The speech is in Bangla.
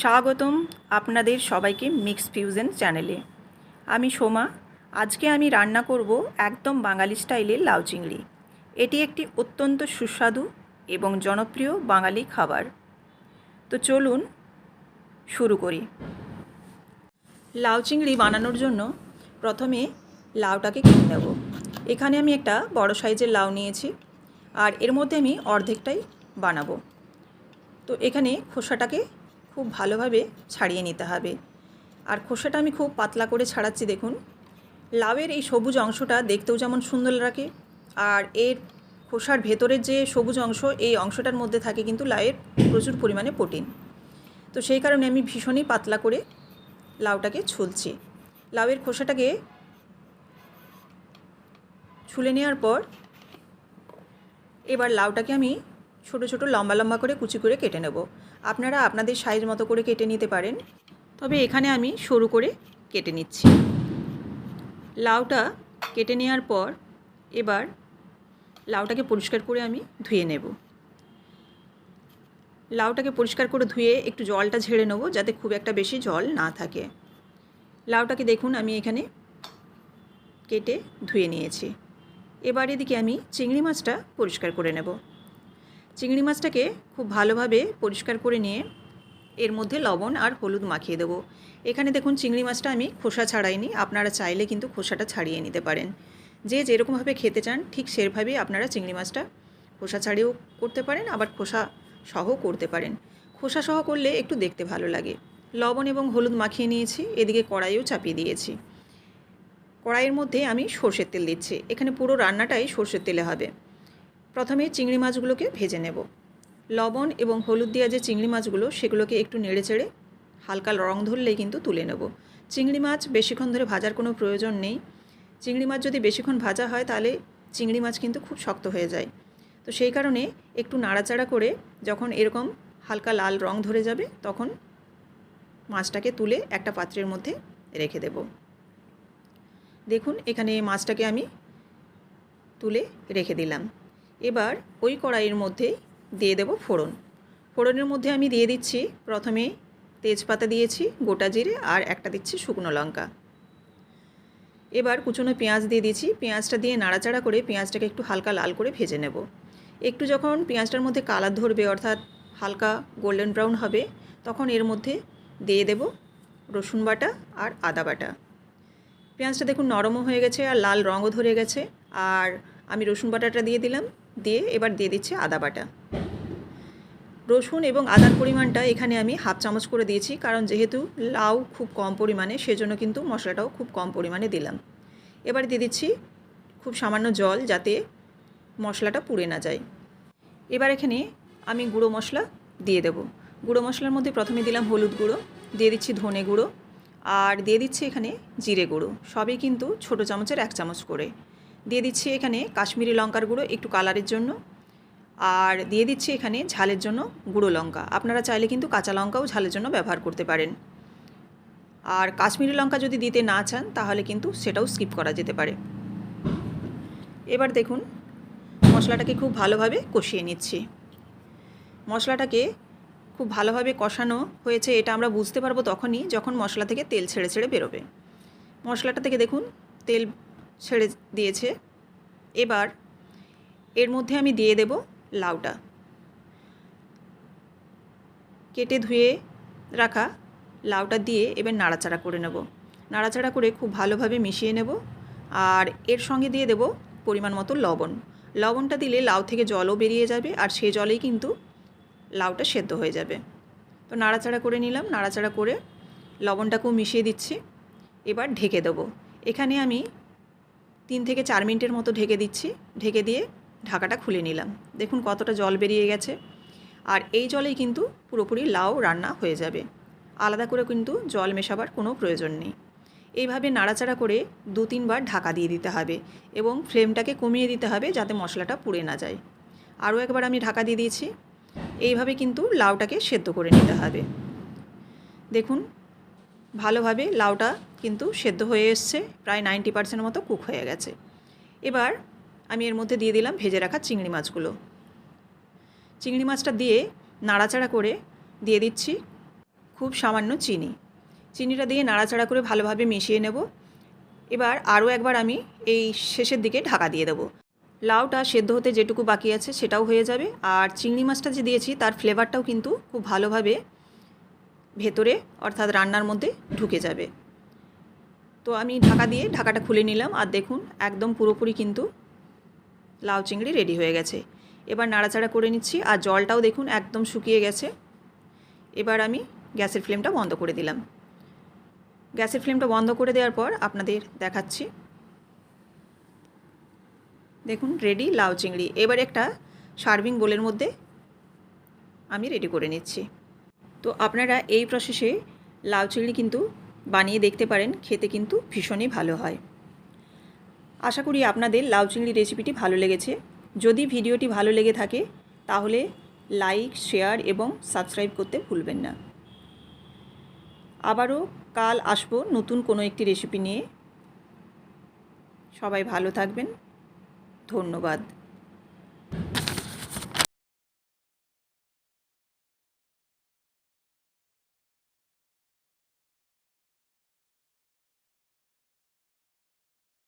স্বাগতম আপনাদের সবাইকে মিক্স ফিউশন চ্যানেলে। আমি সোমা, আজকে আমি রান্না করব একদম বাঙালি স্টাইলের লাউ চিংড়ি। এটি একটি অত্যন্ত সুস্বাদু এবং জনপ্রিয় বাঙালি খাবার। তো চলুন শুরু করি। লাউ চিংড়ি বানানোর জন্য প্রথমে লাউটাকে কিনে নেব। এখানে আমি একটা বড় সাইজের লাউ নিয়েছি আর এর মধ্যে আমি অর্ধেকটাই বানাবো। তো এখানে খোসাটাকে খুব ভালোভাবে ছাড়িয়ে নিতে হবে। আর খোসাটা আমি খুব পাতলা করে ছাড়াচ্ছি, দেখুন। লাউয়ের এই সবুজ অংশটা দেখতেও যেমন সুন্দর লাগে। আর এর খোসার ভেতরের যে সবুজ অংশ, এই অংশটার মধ্যে থাকে কিন্তু লাউয়ের প্রচুর পরিমাণে প্রোটিন। তো সেই কারণে আমি ভীষণই পাতলা করে লাউটাকে ছুলছি। লাউয়ের খোসাটাকে ছুলে নেওয়ার পর এবার লাউটাকে আমি ছোট ছোট লম্বা লম্বা করে কুচি করে কেটে নেব। আপনারা আপনাদের সাইজ মতো করে কেটে নিতে পারেন। তবে এখানে আমি সরু করে কেটে নিচ্ছি। লাউটা কেটে নেওয়ার পর এবার লাউটাকে পরিষ্কার করে আমি ধুয়ে নেব। লাউটাকে পরিষ্কার করে ধুয়ে একটু জলটা ঝেড়ে নেব যাতে খুব একটা বেশি জল না থাকে। লাউটাকে দেখুন আমি এখানে কেটে ধুয়ে নিয়েছি। এবার এদিকে আমি চিংড়ি মাছটা পরিষ্কার করে নেব। চিংড়ি মাছটাকে খুব ভালোভাবে পরিষ্কার করে নিয়ে এর মধ্যে লবণ আর হলুদ মাখিয়ে দেবো। এখানে দেখুন চিংড়ি মাছটা আমি খোসা ছাড়াইনি, আপনারা চাইলে কিন্তু খোসাটা ছাড়িয়ে নিতে পারেন। যে যেরকমভাবে খেতে চান, ঠিক সেভাবেই আপনারা চিংড়ি মাছটা খোসা ছাড়িয়েও করতে পারেন, আবার খোসা সহ করতে পারেন। খোসা সহ করলে একটু দেখতে ভালো লাগে। লবণ এবং হলুদ মাখিয়ে নিয়েছি, এদিকে কড়াইও চাপিয়ে দিয়েছি। কড়াইয়ের মধ্যে আমি সর্ষের তেল দিচ্ছি। এখানে পুরো রান্নাটাই সর্ষের তেলে হবে। প্রথমে চিংড়ি মাছগুলোকে ভেজে নেব। লবণ এবং হলুদ দেওয়া যে চিংড়ি মাছগুলো, সেগুলোকে একটু নেড়ে চেড়ে হালকা রং ধরলেই কিন্তু তুলে নেব। চিংড়ি মাছ বেশিক্ষণ ধরে ভাজার কোনো প্রয়োজন নেই। চিংড়ি মাছ যদি বেশিক্ষণ ভাজা হয়, তাহলে চিংড়ি মাছ কিন্তু খুব শক্ত হয়ে যায়। তো সেই কারণে একটু নাড়াচাড়া করে যখন এরকম হালকা লাল রং ধরে যাবে, তখন মাছটাকে তুলে একটা পাত্রের মধ্যে রেখে দেব। দেখুন, এখানে মাছটাকে আমি তুলে রেখে দিলাম। এবার ওই কড়াইয়ের মধ্যে দিয়ে দেব ফোড়ন। ফোড়নের মধ্যে আমি দিয়ে দিচ্ছি প্রথমে তেজপাতা দিয়েছি, গোটা জিরে আর একটা দিচ্ছি শুকনো লঙ্কা। এবার কুচনো পেঁয়াজ দিয়ে দিয়েছি পেঁয়াজটা দিয়ে নাড়াচাড়া করে পেঁয়াজটাকে একটু হালকা লাল করে ভেজে নেব। একটু যখন পেঁয়াজটার মধ্যে কালার ধরবে, অর্থাৎ হালকা গোল্ডেন ব্রাউন হবে, তখন এর মধ্যে দিয়ে দেব রসুন বাটা আর আদা বাটা। পেঁয়াজটা দেখুন নরমও হয়ে গেছে আর লাল রঙও ধরে গেছে। আর আমি রসুন বাটাটা দিয়ে দিলাম। দিয়ে এবার দিয়ে দিচ্ছি আদা বাটা। রসুন এবং আদার পরিমাণটা এখানে আমি হাফ চামচ করে দিয়েছি, কারণ যেহেতু লাউ খুব কম পরিমাণে, সেজন্য কিন্তু মশলাটাও খুব কম পরিমাণে দিলাম। এবার দিয়ে দিচ্ছি খুব সামান্য জল যাতে মশলাটা পুড়ে না যায়। এবার এখানে আমি গুঁড়ো মশলা দিয়ে দেব। গুঁড়ো মশলার মধ্যে প্রথমে দিলাম হলুদ গুঁড়ো, দিয়ে দিচ্ছি ধনে গুঁড়ো, আর দিয়ে দিচ্ছি এখানে জিরে গুঁড়ো। সবই কিন্তু ছোটো চামচের এক চামচ করে। দিয়ে দিচ্ছি এখানে কাশ্মীরি লঙ্কার গুঁড়ো একটু কালারের জন্য। আর দিয়ে দিচ্ছি এখানে ঝালের জন্য গুঁড়ো লঙ্কা। আপনারা চাইলে কিন্তু কাঁচা লঙ্কাও ঝালের জন্য ব্যবহার করতে পারেন। আর কাশ্মীরি লঙ্কা যদি দিতে না চান, তাহলে কিন্তু সেটাও স্কিপ করা যেতে পারে। এবার দেখুন, মশলাটাকে খুব ভালোভাবে কষিয়ে নিচ্ছি। মশলাটাকে খুব ভালোভাবে কষানো হয়েছে, এটা আমরা বুঝতে পারব তখনই যখন মশলা থেকে তেল ছেড়ে ছেড়ে বেরোবে। মশলাটা থেকে দেখুন, তেল ছেড়ে দিয়েছে। এবার এর মধ্যে আমি দিয়ে দেব লাউটা। কেটে ধুয়ে রাখা লাউটা দিয়ে এবার নাড়াচাড়া করে নেব। নাড়াচাড়া করে খুব ভালোভাবে মিশিয়ে নেব আর এর সঙ্গে দিয়ে দেব পরিমাণ মতো লবণ। লবণটা দিলে লাউ থেকে জলও বেরিয়ে যাবে আর সেই জলেই কিন্তু লাউটা সেদ্ধ হয়ে যাবে। তো নাড়াচাড়া করে নিলাম, নাড়াচাড়া করে লবণটাকেও মিশিয়ে দিচ্ছি। এবার ঢেকে দেবো। এখানে আমি তিন থেকে চার মিনিটের মতো ঢেকে দিচ্ছি। ঢেকে দিয়ে ঢাকাটা খুলে নিলাম। দেখুন কতটা জল বেরিয়ে গেছে। আর এই জলেই কিন্তু পুরোপুরি লাউ রান্না হয়ে যাবে। আলাদা করে কিন্তু জল মেশাবার কোনো প্রয়োজন নেই। এইভাবে নাড়াচাড়া করে দু তিনবার ঢাকা দিয়ে দিতে হবে এবং ফ্লেমটাকে কমিয়ে দিতে হবে যাতে মশলাটা পুড়ে না যায়। আরও একবার আমি ঢাকা দিয়ে দিয়েছি। এইভাবে কিন্তু লাউটাকে সেদ্ধ করে নিতে হবে। দেখুন ভালোভাবে লাউটা কিন্তু সেদ্ধ হয়ে এসছে, প্রায় নাইনটি পার্সেন্ট মতো কুক হয়ে গেছে। এবার আমি এর মধ্যে দিয়ে দিলাম ভেজে রাখা চিংড়ি মাছগুলো। চিংড়ি মাছটা দিয়ে নাড়াচাড়া করে দিয়ে দিচ্ছি খুব সামান্য চিনি। চিনিটা দিয়ে নাড়াচাড়া করে ভালোভাবে মিশিয়ে নেব। এবার আরও একবার আমি এই শেষের দিকে ঢাকা দিয়ে দেবো। লাউটা সেদ্ধ হতে যেটুকু বাকি আছে সেটাও হয়ে যাবে। আর চিংড়ি মাছটা যে দিয়েছি তার ফ্লেভারটাও কিন্তু খুব ভালোভাবে ভেতরে, অর্থাৎ রান্নার মধ্যে ঢুকে যাবে। তো আমি ঢাকা দিয়ে ঢাকাটা খুলে নিলাম আর দেখুন একদম পুরোপুরি কিন্তু লাউ চিংড়ি রেডি হয়ে গেছে। এবার নাড়াচাড়া করে নিচ্ছি আর জলটাও দেখুন একদম শুকিয়ে গেছে। এবার আমি গ্যাসের ফ্লেমটা বন্ধ করে দিলাম। গ্যাসের ফ্লেমটা বন্ধ করে দেওয়ার পর আপনাদের দেখাচ্ছি। দেখুন রেডি লাউ চিংড়ি। এবার একটা সার্ভিং বোলের মধ্যে আমি রেডি করে নিচ্ছি। তো আপনারা এই প্রসেসে লাউ চিংড়ি কিন্তু বানিয়ে দেখতে পারেন, খেতে কিন্তু ভীষণই ভালো হয়। আশা করি আপনাদের লাউ চিংড়ি রেসিপিটি ভালো লেগেছে। যদি ভিডিওটি ভালো লেগে থাকে, তাহলে লাইক শেয়ার এবং সাবস্ক্রাইব করতে ভুলবেন না। আবারও কাল আসব নতুন কোনো একটি রেসিপি নিয়ে। সবাই ভালো থাকবেন। ধন্যবাদ।